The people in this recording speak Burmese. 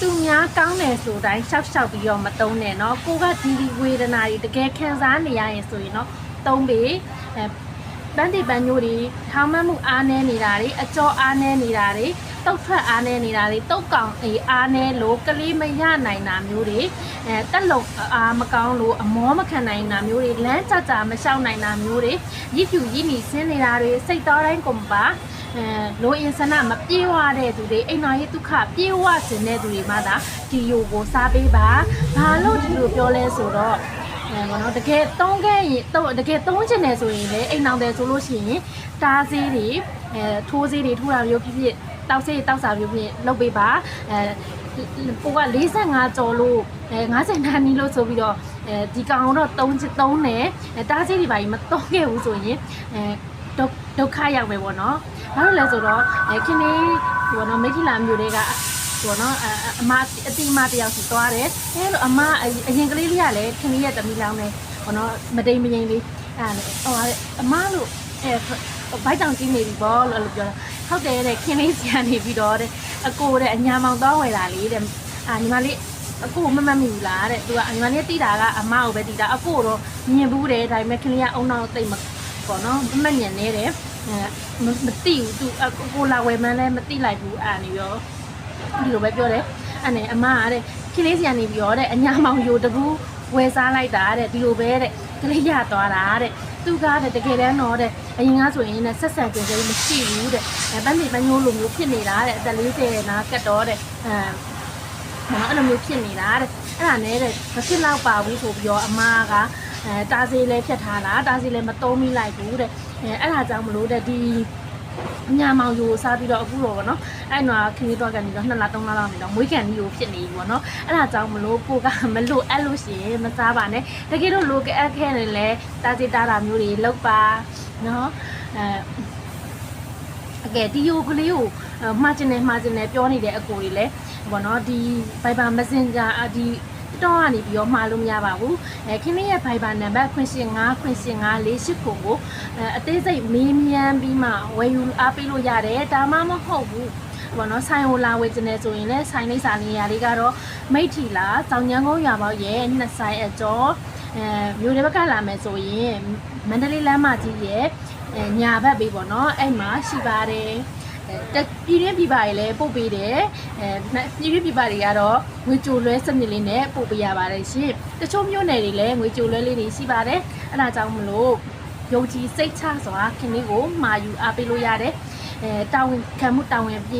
သူများကောင်းတယ်ဆိုတိုင်းရှောက်ရှောက်ပြီးတော့မတုံးနဲ့เนาะကိုကဒီဒီဝေဒနာတွေတကယ်ခံစားနေရရင်ဆိုရင်เนาะတုံးပေအဲပန်းတိပန်းညိုတွေထောင်မမှုအားနေနေတာတွေအကျော်အားနေနေတာတွေ တုတ်ထွက်အားနေနေတာတွေတုတ်ကောင်အေးအားနေလို့ကလေးမရနိုင်တာမျိုးတွေအဲတက်လုံအားမကောင်းလို့အမောမခံနိုင်တာမျိုးတွေလမ်းကြကြမလျှောက်နိုင်တာမျိုးတွေရစ်ဖြူရစ်မီဆင်းနေတာတွေစိတ်တော်တိုင်းကုန်ပါအဲလိုအင်ဆန္ဒမပြေဝတဲ့သူတွေအိမ်တော်ရေးဒုက္ခပြေဝစင်တဲ့သူတွေမှသာဒီယိုကိုစားပေးပါဘာလို့ဒီလိုပြောလဲဆိုတော့အဲဘောနော်တကယ်သုံးခဲ့ရင်တော့တကယ်သုံးချင်တယ်ဆိုရင်လေအိမ်အောင်တယ်ဆိုလို့ရှိရင်တားစေးတွေအဲထိုးစေးတွေထိုးတာမျိုးဖြစ်ဖြစ် တောက်စေးတောက်စာမျိုးဖြစ်လုပ်ပေးပါအဲကိုက45ကျော်လို့အဲ90နာနီလို့ဆိုပြီးတော့အဲဒီကောင်တော့3 3နဲ့အဲတားစေးတွေပါကြီးမသုံးခဲ့ဘူးဆိုရင်အဲဒုက္ဒုက္ခရောက်ပဲပေါ့နော်ဘာလို့လဲဆိုတော့အဲခင်းလေးဘောနော်မိထီလာမျိုးတွေကဘောနော်အအမအတိမတယောက်စီသွားတယ်အဲလိုအမအရင်ကလေးလေးကလည်းခင်းလေးရဲ့တမီလောင်းနဲ့ဘောနော်မတိမ်မငိမ်လေးအဲလေဟိုအမလို့အဲ ဘိုက်တောင်ကြီးနေပြီဘောလို့အဲ့လိုပြောတာဟုတ်တယ်တဲ့ခင်းလေးစီကနေပြီးတော့တဲ့အကိုတဲ့အညာမောင်တော့ဝယ်လာလေးတဲ့အာညီမလေးအကိုမမတ်မိဘူးလားတဲ့သူကညီမလေးတိတာကအမကိုပဲတိတာအကိုတော့မြင်ဘူးတယ်ဒါပေမဲ့ခင်းလေးကအုံနောက်တိတ်မပေါ့နော်မမတ်ညံနေတယ်အဲမမသိဘူးသူအကိုလာဝယ်မှန်းလည်းမသိလိုက်ဘူးအာနေရောဒီလိုပဲပြောတယ်အဲ့နဲ့အမကတဲ့ခင်းလေးစီကနေပြီးတော့တဲ့အညာမောင်ယိုတကူဝယ်စားလိုက်တာတဲ့ဒီလိုပဲတဲ့ကလေးရသွားတာတဲ့ သူကတဲ့တကယ်တမ်းတော့တဲ့အရင်ကဆိုရင်လည်းဆက်ဆံကြကြမရှိဘူးတဲ့အဲပန်းနေပန်းညိုးလိုမျိုးဖြစ်နေတာတဲ့အသက်40နာကတ်တော့တဲ့အဲနော်အဲ့လိုမျိုးဖြစ်နေတာတဲ့အဲ့ဒါနဲ့တဲ့မဖြစ်တော့ပါဘူးဆိုပြီးတော့အမကအဲတာစီလဲဖြတ်ထားတာတာစီလဲမတုံးမိလိုက်ဘူးတဲ့အဲအဲ့ဒါကြောင့်မလို့တဲ့ဒီ ညာမောင်ယူစားပြီးတော့အခုတော့ဗောနော်အဲ့တော့ခင်းတော့ကနေတော့2လ3လလောက်နေတော့မွေးကန်ကြီးကိုဖြစ်နေပြီဗောနော်အဲ့ဒါကြောင့်မလို့ကိုကမလို့အဲ့လို့ရှိရင်မစားပါနဲ့တကယ်လို့လိုကအဲ့ခဲနေလဲတာစီတာတာမျိုးတွေလောက်ပါနော်အဲအကဲဒီယိုကလေးကိုမှားကျင်နေမှားကျင်နေပြောနေတဲ့အကိုတွေလည်းဗောနော်ဒီ Viber Messenger အဒီ တော့ကနေပြီးတော့မှားလို့မရပါဘူးအဲခင်းလေးရဲ့ Viber နံပါတ်ခွင့်ရှင်9ခွင့်ရှင်9 48ခုကိုအဲအသေးစိတ်မေးမြန်းပြီးမှဝယ်ယူအားပေးလို့ရတယ်ဒါမှမဟုတ်ဘူးဘောနော်ဆိုင်ဟိုလာဝယ်ကျင်နေဆိုရင်လည်းဆိုင်လိပ်စာနေရာလေးကတော့မိတ်ထီလာတောင်ညံကုန်းရွာပေါက်ရဲ့နှစ်ဆိုင်အကျော်အဲမြို့တွေဘက်ကလာမယ်ဆိုရင်မန္တလေးလမ်းမကြီးရဲ့အဲညာဘက်ပေးပေါ့နော်အဲ့မှာရှိပါတယ် အဲပြည်ရင်းပြပါရေလည်းပို့ပေးတယ်အဲပြည်ရင်းပြပါတွေကတော့ငွေကြိုလွဲစနစ်လေးနဲ့ပို့ပေးရပါတယ်ရှင်တချို့မြို့နယ်တွေလည်းငွေကြိုလွဲလေးတွေရှိပါတယ်အဲ့ဒါကြောင့်မလို့ယုံကြည်စိတ်ချစွာခင်လေးကိုမာယူအားပေးလို့ရတယ်အဲတာဝန်ခံမှုတာဝန်ပြ